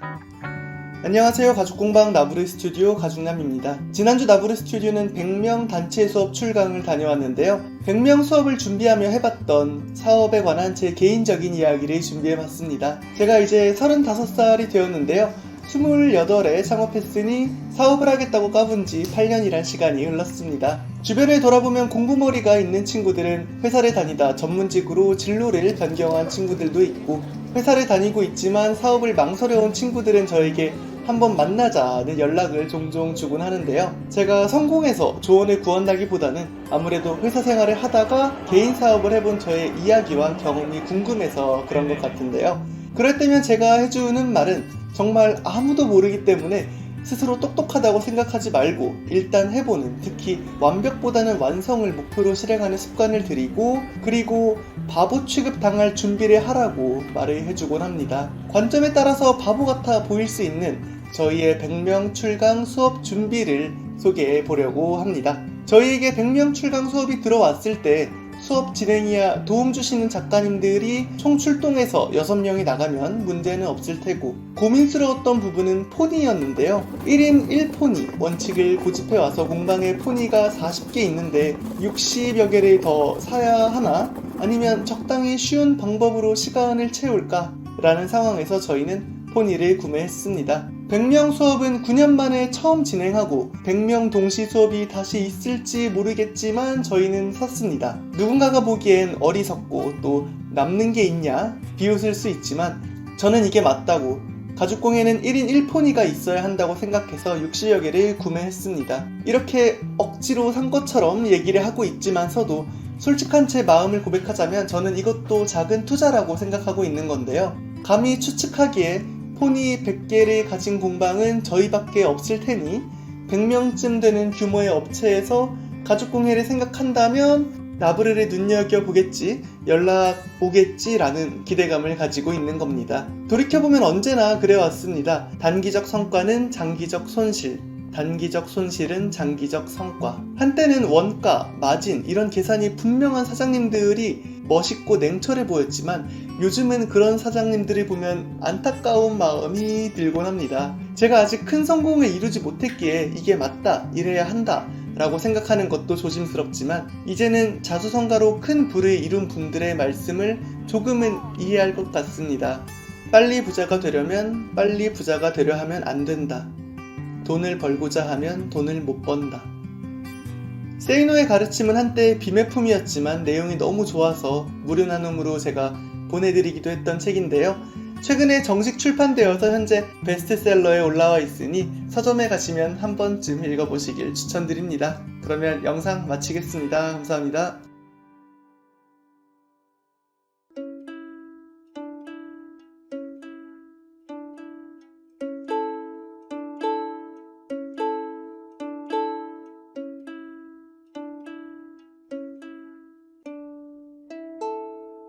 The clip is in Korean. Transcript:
안녕하세요. 가죽공방 나부르 스튜디오 가죽남입니다. 지난주 나부르 스튜디오는 100명 단체 수업 출강을 다녀왔는데요. 100명 수업을 준비하며 해봤던 사업에 관한 제 개인적인 이야기를 준비해봤습니다. 제가 이제 35살이 되었는데요. 28에 창업했으니 사업을 하겠다고 까분 지 8년이란 시간이 흘렀습니다. 주변을 돌아보면 공부머리가 있는 친구들은 회사를 다니다 전문직으로 진로를 변경한 친구들도 있고 회사를 다니고 있지만 사업을 망설여온 친구들은 저에게 한번 만나자는 연락을 종종 주곤 하는데요. 제가 성공해서 조언을 구한다기보다는 아무래도 회사 생활을 하다가 개인 사업을 해본 저의 이야기와 경험이 궁금해서 그런 것 같은데요. 그럴 때면 제가 해주는 말은 정말 아무도 모르기 때문에 스스로 똑똑하다고 생각하지 말고 일단 해보는 특히 완벽보다는 완성을 목표로 실행하는 습관을 들이고 그리고 바보 취급 당할 준비를 하라고 말을 해주곤 합니다. 관점에 따라서 바보 같아 보일 수 있는 저희의 100명 출강 수업 준비를 소개해 보려고 합니다. 저희에게 100명 출강 수업이 들어왔을 때 수업 진행이야 도움 주시는 작가님들이 총 출동해서 6명이 나가면 문제는 없을 테고 고민스러웠던 부분은 포니였는데요. 1인 1포니 원칙을 고집해 와서 공방에 포니가 40개 있는데 60여 개를 더 사야 하나? 아니면 적당히 쉬운 방법으로 시간을 채울까? 라는 상황에서 저희는 포니를 구매했습니다. 100명 수업은 9년 만에 처음 진행하고 100명 동시 수업이 다시 있을지 모르겠지만 저희는 샀습니다. 누군가가 보기엔 어리석고 또 남는 게 있냐 비웃을 수 있지만 저는 이게 맞다고 가죽공예는 1인 1포니가 있어야 한다고 생각해서 60여 개를 구매했습니다. 이렇게 억지로 산 것처럼 얘기를 하고 있지만서도 솔직한 제 마음을 고백하자면 저는 이것도 작은 투자라고 생각하고 있는 건데요. 감히 추측하기에 포니 100개를 가진 공방은 저희밖에 없을 테니 100명쯤 되는 규모의 업체에서 가죽공예를 생각한다면 나브르를 눈여겨보겠지, 연락 오겠지라는 기대감을 가지고 있는 겁니다. 돌이켜보면 언제나 그래왔습니다. 단기적 성과는 장기적 손실, 단기적 손실은 장기적 성과. 한때는 원가, 마진, 이런 계산이 분명한 사장님들이 멋있고 냉철해 보였지만 요즘은 그런 사장님들을 보면 안타까운 마음이 들곤 합니다. 제가 아직 큰 성공을 이루지 못했기에 이게 맞다, 이래야 한다. 라고 생각하는 것도 조심스럽지만 이제는 자수성가로 큰 부를 이룬 분들의 말씀을 조금은 이해할 것 같습니다. 빨리 부자가 되려면 빨리 부자가 되려 하면 안 된다. 돈을 벌고자 하면 돈을 못 번다. 세이노의 가르침은 한때 비매품이었지만 내용이 너무 좋아서 무료 나눔으로 제가 보내드리기도 했던 책인데요. 최근에 정식 출판되어서 현재 베스트셀러에 올라와 있으니 서점에 가시면 한 번쯤 읽어보시길 추천드립니다. 그러면 영상 마치겠습니다. 감사합니다.